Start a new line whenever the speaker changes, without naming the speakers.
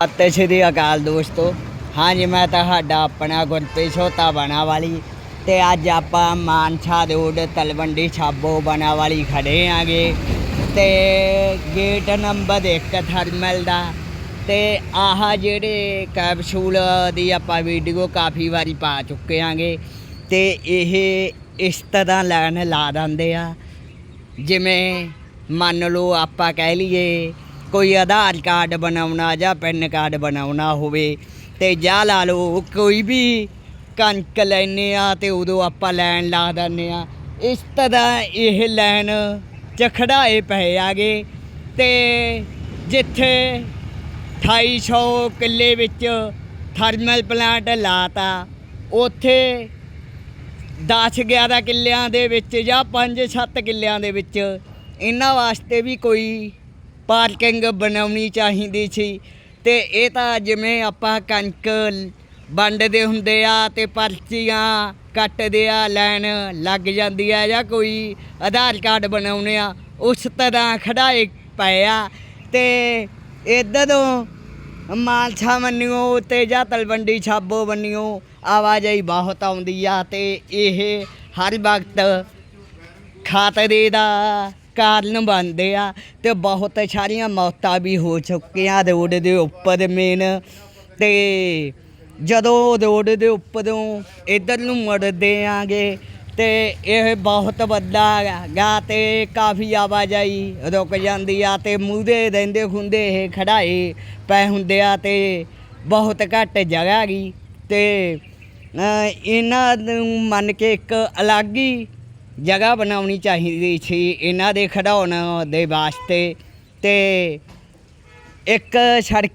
ਸਤਿ ਸ਼੍ਰੀ ਅਕਾਲ ਦੋਸਤੋ। ਹਾਂਜੀ, ਮੈਂ ਤੁਹਾਡਾ ਆਪਣਾ ਗੁਰਪ੍ਰੀਤ ਛੋਤਾ ਬਣਾ ਵਾਲੀ ਤੇ ਅੱਜ ਆਪਾਂ ਮਾਨਸਾ ਰੋਡ ਤਲਵੰਡੀ ਛਾਬੋ ਬਣਾ ਵਾਲੀ ਖੜੇ ਆਂਗੇ ਤੇ ਗੇਟ ਨੰਬਰ 1 ਥਰਮਲ ਦਾ ਤੇ ਆਹ ਜਿਹੜੇ ਕੈਪਸੂਲ ਦੀ ਆਪਾਂ ਵੀਡੀਓ ਕਾਫੀ ਵਾਰੀ ਪਾ ਚੁੱਕੇ ਆਂਗੇ ਤੇ ਇਹ ਇਸ ਤਰ੍ਹਾਂ ਲਾਈਨ ਲਾ ਦਿੰਦੇ ਆ। ਜਿਵੇਂ ਮੰਨ ਲਓ ਆਪਾਂ ਕਹਿ ਲਈਏ ਕੋਈ ਆਧਾਰ ਕਾਰਡ ਬਣਾਉਣਾ ਜਾਂ ਪੈਨ ਕਾਰਡ ਬਣਾਉਣਾ ਹੋਵੇ ਤੇ ਜਾਂ ਲਾ ਲਓ, ਕੋਈ ਵੀ ਕਣਕ ਲੈਨੇ ਆ ਤੇ ਉਦੋਂ ਆਪਾਂ ਲਾਈਨ ਲਾ ਦਿੰਦੇ ਆ। ਇਸ ਤਰ੍ਹਾਂ ਇਹ ਲਾਈਨ ਚ ਖੜਾਏ ਪਏ ਆਗੇ ਤੇ ਜਿੱਥੇ 2800 ਕਿੱਲੇ ਵਿੱਚ ਥਰਮਲ ਪਲਾਂਟ ਲਾਤਾ, ਉੱਥੇ 10 11 ਕਿੱਲਿਆਂ ਦੇ ਵਿੱਚ ਜਾਂ 5 7 ਕਿੱਲਿਆਂ ਦੇ ਵਿੱਚ ਇਹਨਾਂ ਵਾਸਤੇ ਵੀ ਕੋਈ ਪਾਰਕਿੰਗ ਬਣਾਉਣੀ ਚਾਹੀਦੀ ਸੀ। ਤੇ ਇਹ ਤਾਂ ਜਿਵੇਂ ਆਪਾਂ ਕਣਕ ਵੰਡਦੇ ਹੁੰਦੇ ਆ ਤੇ ਪਰਚੀਆਂ ਕੱਟਦੇ ਆ ਲਾਈਨ ਲੱਗ ਜਾਂਦੀ ਆ ਜਾਂ ਕੋਈ ਆਧਾਰ ਕਾਰਡ ਬਣਾਉਣੇ ਆ, ਉਸ ਤਰ੍ਹਾਂ ਖੜਾਏ ਪਏ ਆ। ਤੇ ਤੋਂ ਮਾਲਸਾ ਮੰਨਿਓ ਤੇ ਜਾਂ ਤਲਵੰਡੀ ਛਾਬੋ ਬੰਨਿਓ, ਆਵਾਜਾਈ ਬਹੁਤ ਆਉਂਦੀ ਆ ਤੇ ਇਹ ਹਰ ਵਕਤ ਖਾਤਰੇ ਦਾ ਕਾਰਨ ਬਣਦੇ ਆ ਤੇ ਬਹੁਤ ਸਾਰੀਆਂ ਮੌਤਾਂ ਵੀ ਹੋ ਚੁੱਕੀਆਂ ਰੋਡ ਦੇ ਉੱਪਰ ਮੇਨ ਤੇ ਜਦੋਂ ਰੋਡ ਦੇ ਉੱਪਰੋਂ ਇਧਰ ਨੂੰ ਮੁੜਦੇ ਆਂਗੇ ਤੇ ਇਹ ਬਹੁਤ ਵੱਡਾ ਹੈਗਾ ਤੇ ਕਾਫੀ ਆਵਾਜਾਈ ਰੁਕ ਜਾਂਦੀ ਆ ਤੇ ਮੂਹਰੇ ਰਹਿੰਦੇ ਹੁੰਦੇ ਇਹ ਖੜਾਏ ਪਏ ਹੁੰਦੇ ਆ ਤੇ ਬਹੁਤ ਘੱਟ ਜਗ੍ਹਾ ਗਈ ਤੇ ਇਹਨਾਂ ਨੂੰ ਮੰਨ ਕੇ ਇੱਕ ਅਲੱਗ ਹੀ ਜਗ੍ਹਾ ਬਣਾਉਣੀ ਚਾਹੀਦੀ ਸੀ ਇਹਨਾਂ ਦੇ ਖਿਡੌਣ ਦੇ ਵਾਸਤੇ ਤੇ ਇੱਕ ਸੜਕ